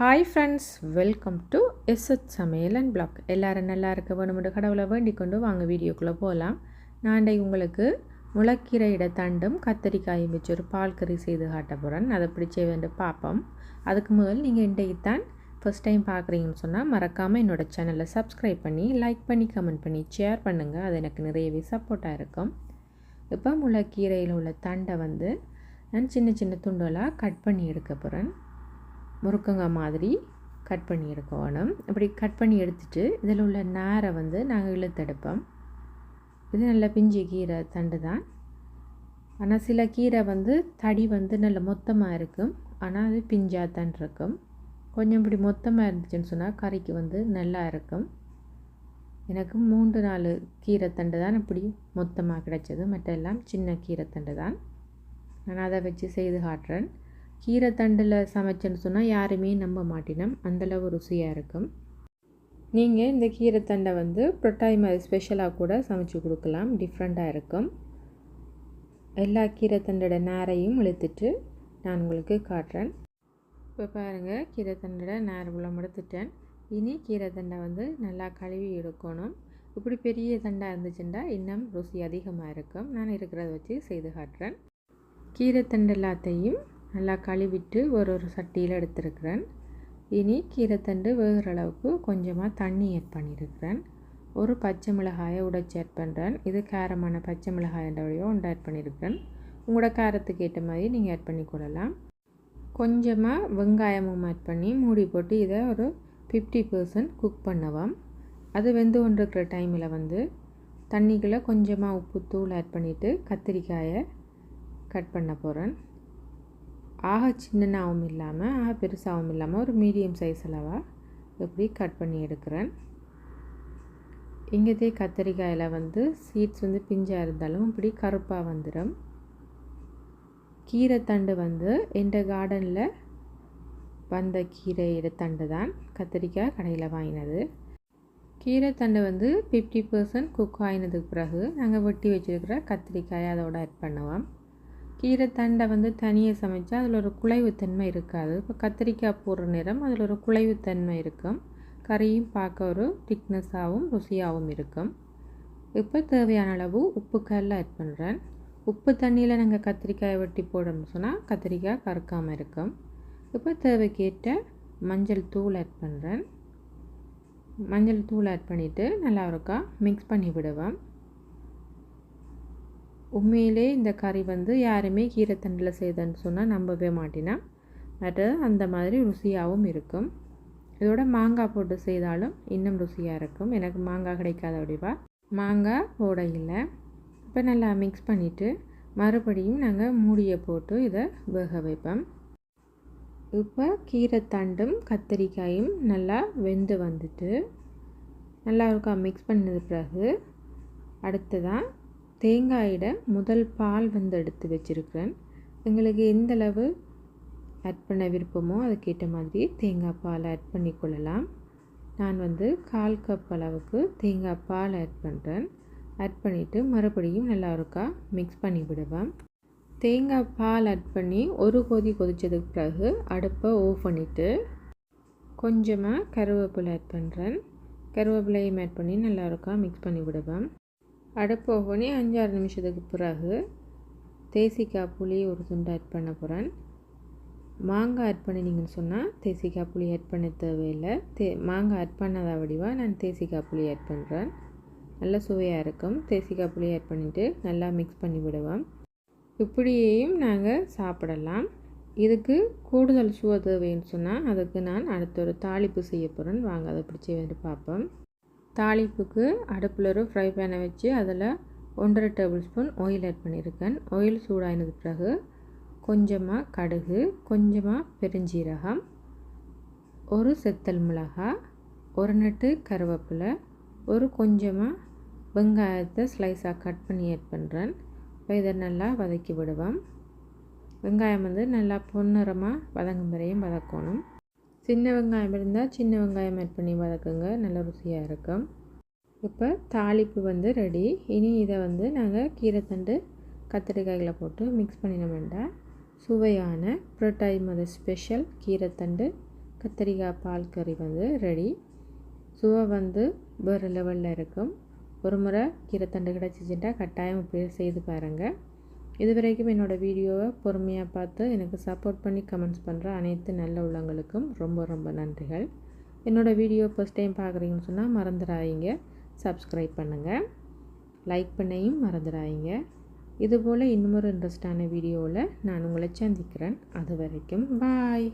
Hi friends welcome to SH சமையல் and vlog எல்லோரும் நல்லா இருக்க வேணுமென்று கடவுளை வேண்டிக் கொண்டு வாங்க வீடியோக்குள்ளே போகலாம் நான் இன்றைக்கு உங்களுக்கு முளக்கீரையிட தண்டும் கத்தரிக்காயும் வச்சு ஒரு பால் கறி செய்து காட்ட போகிறேன் அதை பிடிச்ச வேண்டு பார்ப்போம். அதுக்கு முதல் நீங்கள் இன்றைக்கு தான் ஃபஸ்ட் டைம் பார்க்குறீங்கன்னு சொன்னால் மறக்காமல் என்னோடய சேனலை சப்ஸ்கிரைப் பண்ணி லைக் பண்ணி கமெண்ட் பண்ணி ஷேர் பண்ணுங்கள் அது எனக்கு நிறையவே சப்போர்ட்டாக இருக்கும். இப்போ முளக்கீரையில் உள்ள தண்டை வந்து நான் சின்ன சின்ன துண்டலாக கட் பண்ணி எடுக்க போகிறேன் முருக்கங்காய் மாதிரி கட் பண்ணி எடுக்கணும் இப்படி கட் பண்ணி எடுத்துட்டு இதில் உள்ள நாரை வந்து நாங்கள் இழுத்தெடுப்போம். இது நல்ல பிஞ்சு கீரை தண்டு தான். ஆனால் சில கீரை வந்து தடி வந்து நல்ல மொத்தமாக இருக்கும். ஆனால் அது பிஞ்சாக தான் இருக்கும். கொஞ்சம் இப்படி மொத்தமாக இருந்துச்சுன்னு சொன்னால் கறிக்கு வந்து நல்லா இருக்கும். எனக்கு மூன்று நாலு கீரை தண்டு தான் இப்படி மொத்தமாக கிடைச்சது. மற்ற எல்லாம் சின்ன கீரை தண்டு தான். நான் அதை வச்சு செய்து காட்டுறேன். கீரை தண்டில் சமைச்சேன்னு சொன்னால் யாருமே நம்ப மாட்டினோம். அந்தளவு ருசியாக இருக்கும். நீங்கள் இந்த கீரை தண்டை வந்து புரட்டாய் மாதிரி ஸ்பெஷலாக கூட சமைச்சு கொடுக்கலாம். டிஃப்ரெண்ட்டாக இருக்கும். எல்லா கீரை தண்டோட நேரையும் இழுத்துட்டு நான் உங்களுக்கு காட்டுறேன். இப்போ பாருங்கள் கீரை தண்டோட நேர் உள்ள எடுத்துட்டேன் இனி கீரை தண்டை வந்து நல்லா கழுவி எடுக்கணும். இப்படி பெரிய தண்டாக இருந்துச்சுன்னா இன்னும் ருசி அதிகமாக இருக்கும். நான் இருக்கிறத வச்சு செய்து காட்டுறேன். கீரை தண்டு எல்லாத்தையும் நல்லா கழுவிட்டு ஒரு ஒரு சட்டியில் எடுத்துருக்கிறேன். இனி கீரைத்தண்டு வேகிற அளவுக்கு கொஞ்சமாக தண்ணி ஆட் பண்ணியிருக்கிறேன் ஒரு பச்சை மிளகாயை உடைச்சி ஆட் பண்ணுறேன் இது காரமான பச்சை மிளகாயண்டோடையோ ஒன்று ஆட் பண்ணியிருக்கிறேன் உங்களோட காரத்துக்கு ஏற்ற மாதிரி நீங்கள் ஆட் பண்ணி கொள்ளலாம். கொஞ்சமாக வெங்காயமும் ஆட் பண்ணி மூடி போட்டு இதை ஒரு ஃபிஃப்டி பர்சன்ட் குக் பண்ணலாம் அது வெந்து கொண்டிருக்கிற டைமில் வந்து தண்ணிக்குள்ளே கொஞ்சமாக உப்பு தூள் ஆட் பண்ணிவிட்டு கத்திரிக்காயை கட் பண்ண போகிறேன் ஆக சின்னனாகவும் இல்லாமல் ஆக பெருசாகவும் இல்லாமல் ஒரு மீடியம் சைஸ் அளவாக இப்படி கட் பண்ணி எடுக்கிறேன்? இங்கேதே கத்திரிக்காயில் வந்து சீட்ஸ் வந்து பிஞ்சாக இருந்தாலும் இப்படி கருப்பாக வந்துடும் கீரைத்தண்டு வந்து எந்த கார்டனில் வந்த கீரை தண்டு தான் கத்திரிக்காய் கடையில் வாங்கினது. கீரைத்தண்டு வந்து ஃபிஃப்டி பர்சன்ட் குக் ஆகினதுக்கு பிறகு நாங்கள் வெட்டி வச்சுருக்கிற கத்திரிக்காயை அதோட ஆட் பண்ணுவோம் கீரை தண்டை வந்து தனியாக சமைச்சா அதில் ஒரு குலைவுத்தன்மை இருக்காது. இப்போ கத்திரிக்காய் போடுற நேரம் அதில் ஒரு குலைவுத்தன்மை இருக்கும். கறியும் பார்க்க ஒரு திக்னஸாகவும் ருசியாகவும் இருக்கும். இப்போ தேவையான அளவு உப்பு கல்லில் ஆட் பண்ணுறேன் உப்பு தண்ணியில் நாங்கள் கத்திரிக்காயை வெட்டி போடணும்னு சொன்னால் கத்திரிக்காய் கறக்காமல் இருக்கும். இப்போ தேவைக்கேற்ற மஞ்சள் தூள் ஆட் பண்ணுறேன் மஞ்சள் தூள் ஆட் பண்ணிவிட்டு நல்லா இருக்கா மிக்ஸ் பண்ணி விடுவேன் உண்மையிலே இந்த கறி வந்து யாருமே கீரைத்தண்டில் செய்தன்னு சொன்னால் நம்பவே மாட்டினா? பட் அந்த மாதிரி ருசியாகவும் இருக்கும். இதோட மாங்காய் போட்டு செய்தாலும் இன்னும் ருசியாக இருக்கும். எனக்கு மாங்காய் கிடைக்காத வடிவா மாங்காய் போட இல்லை இப்போ நல்லா மிக்ஸ் பண்ணிவிட்டு மறுபடியும் நாங்கள் மூடியை போட்டு இதை வேக வைப்போம். இப்போ கீரைத்தண்டும் கத்திரிக்காயும் நல்லா வெந்து வந்துட்டு நல்லா இருக்கா மிக்ஸ் பண்ணது பிறகு அடுத்ததான் தேங்காயிட முதல் பால் வந்து எடுத்து வச்சுருக்கிறேன். எங்களுக்கு எந்தளவு ஆட் பண்ண விருப்பமோ அதுக்கேற்ற மாதிரி தேங்காய் பால் ஆட் பண்ணி கொள்ளலாம். நான் வந்து கால் கப் அளவுக்கு தேங்காய் பால் ஆட் பண்ணுறேன் ஆட் பண்ணிவிட்டு மறுபடியும் நல்லா இருக்கா மிக்ஸ் பண்ணி விடுவேன் தேங்காய் பால் ஆட் பண்ணி ஒரு கொதி கொதித்ததுக்கு பிறகு அடுப்பை ஆஃப் பண்ணிவிட்டு கொஞ்சமாக கருவேப்பிலை ஆட் பண்ணுறேன் கருவேப்பிலையும் ஆட் பண்ணி நல்லாருக்கா மிக்ஸ் பண்ணி விடுவேன் அடுப்பு பண்ணி அஞ்சாறு நிமிஷத்துக்கு பிறகு தேசிக்காய் புளி ஒரு துண்டு ஆட் பண்ண போகிறேன் மாங்காய் ஆட் பண்ணினீங்கன்னு சொன்னால் தேசிக்காய் புளி ஆட் பண்ண தேவையில்லை. தே மாங்காய் ஆட் பண்ணாத வடிவாக நான் தேசிக்காய் புளி ஆட் பண்ணுறேன் நல்ல சுவையாக இருக்கும். தேசிக்காய் புளி ஆட் பண்ணிவிட்டு நல்லா மிக்ஸ் பண்ணி விடுவோம். இப்படியேயும் நாங்கள் சாப்பிடலாம். இதுக்கு கூடுதல் சுவை தேவைன்னு சொன்னால் அதுக்கு நான் அடுத்த ஒரு தாளிப்பு செய்ய போகிறேன் வாங்க அதை பிடிச்சி வந்து பார்ப்போம். தாளிப்புக்கு அடுப்பில் ஒரு ஃப்ரை பேனை வச்சு அதில் ஒன்றரை டேபிள் ஸ்பூன் ஆயில் ஆட் பண்ணியிருக்கேன் ஆயில் சூடாயினது பிறகு கொஞ்சமாக கடுகு கொஞ்சமாக பெருஞ்சீரகம் ஒரு செத்தல் மிளகாய் ஒரு நட்டு கருவேப்பிலை ஒரு கொஞ்சமாக வெங்காயத்தை ஸ்லைஸாக கட் பண்ணி ஆட் பண்ணுறேன் இப்போ இதை நல்லா வதக்கி விடுவோம். வெங்காயம் வந்து நல்லா பொன்னிறமாக வதங்கும் வரையும் வதக்கணும். சின்ன வெங்காயம் இருந்தால் சின்ன வெங்காயம் ஆட் பண்ணி வதக்குங்க. நல்ல ருசியாக இருக்கும். இப்போ தாளிப்பு வந்து ரெடி இனி இதை வந்து நாங்கள் கீரைத்தண்டு கத்திரிக்காய்களை போட்டு மிக்ஸ் பண்ணிட வேண்டாம் சுவையான புரோட்டாய் மத ஸ்பெஷல் கீரைத்தண்டு கத்திரிக்காய் பால் கறி வந்து ரெடி சுவை வந்து வேறு லெவலில் இருக்கும். ஒரு முறை கீரைத்தண்டு கிடச்சிச்சிட்டா கட்டாயம் இப்படி செய்து பாருங்கள் இது வரைக்கும் என்னோடய வீடியோவை பொறுமையாக பார்த்து எனக்கு சப்போர்ட் பண்ணி கமெண்ட்ஸ் பண்ணுற அனைத்து நல்ல உள்ளங்களுக்கும் ரொம்ப ரொம்ப நன்றிகள். என்னோடய வீடியோ ஃபஸ்ட் டைம் பார்க்குறீங்கன்னு சொன்னால் மறந்துடாதீங்க. சப்ஸ்கிரைப் பண்ணுங்கள் லைக் பண்ணையும் மறந்துடாதீங்க. இதுபோல் இன்னும் ஒரு இன்ட்ரெஸ்டான வீடியோவில் நான் உங்களை சந்திக்கிறேன். அது வரைக்கும் பாய்